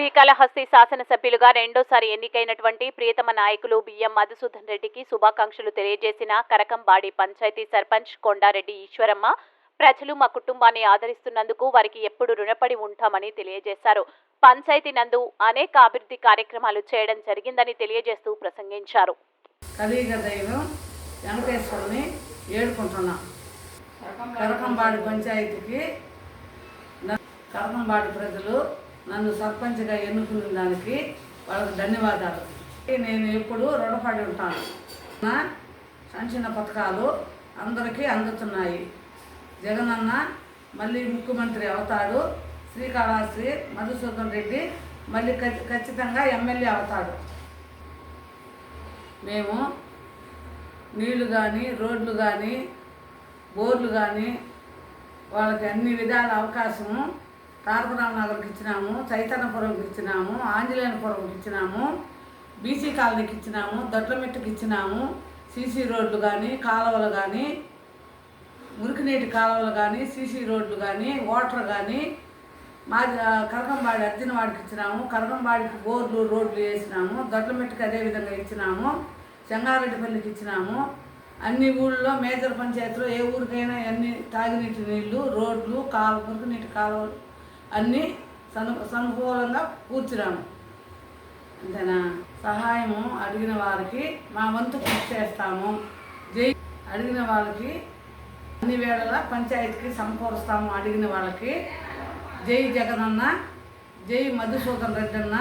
శ్రీకాళహస్తి శాసనసభ్యులుగా రెండోసారి ఎన్నికైనటువంటి ప్రియతమ నాయకులు బిఎం మధుసూదన్ రెడ్డికి శుభాకాంక్షలు తెలియజేసిన కరకంబాడి పంచాయతీ సర్పంచ్ కొండారెడ్డి ఈశ్వరమ్మ. ప్రజలు మా కుటుంబాన్ని ఆదరిస్తున్నందుకు వారికి ఎప్పుడు రుణపడి ఉంటామని తెలియజేశారు. పంచాయతీ నందు అనేక అభివృద్ధి కార్యక్రమాలు చేయడం జరిగిందని తెలియజేస్తూ ప్రసంగించారు. కరకంబాడి పంచాయతీకి కరకంబాడి ప్రజలు నన్ను సర్పంచ్గా ఎన్నుకున్న దానికి వాళ్ళకి ధన్యవాదాలు. నేను ఎప్పుడు రుణపడి ఉంటాను. నా సంక్షేమ పథకాలు అందరికీ అందుతున్నాయి. జగనన్న మళ్ళీ ముఖ్యమంత్రి అవుతాడు. శ్రీకాళహస్తి మధుసూదన్ రెడ్డి మళ్ళీ ఖచ్చి- ఖచ్చితంగా ఎమ్మెల్యే అవుతాడు. మేము నీళ్ళు కానీ రోడ్లు కానీ బోర్లు కానీ వాళ్ళకి అన్ని విధాల అవకాశము తారకరామ నగర్కి ఇచ్చినాము చైతన్యపురంకి ఇచ్చినాము ఆంజనేయపురంకి ఇచ్చినాము బీసీ కాలనీకి ఇచ్చినాము దొడ్లమెట్టుకి ఇచ్చినాము సీసీ రోడ్లు కానీ కాలువలు కానీ మురికినీటి కాలువలు కానీ సీసీ రోడ్లు కానీ వాటర్ కానీ మా కరకంబాడి అర్జునవాడికి ఇచ్చినాము కరకంబాడికి బోర్లు రోడ్లు వేసినాము దొడ్లమెట్టుకి అదే విధంగా ఇచ్చినాము చెంగారెడ్డిపల్లికి ఇచ్చినాము అన్ని ఊళ్ళో మేజర్ పంచాయతీలో ఏ ఊరికైనా అన్ని తాగినీటి నీళ్ళు రోడ్లు కాలు మురుగునీటి కాలువలు అన్నీ సను సమకూలంగా కూర్చున్నాను. అంతేనా? సహాయము అడిగిన వారికి మా వంతు కృషి చేస్తాము. జై అడిగిన వాళ్ళకి అన్ని వేళలా పంచాయతీకి సమకూరుస్తాము అడిగిన వాళ్ళకి. జై జగనన్న జై మధుసూదన్ రెడ్డి అన్న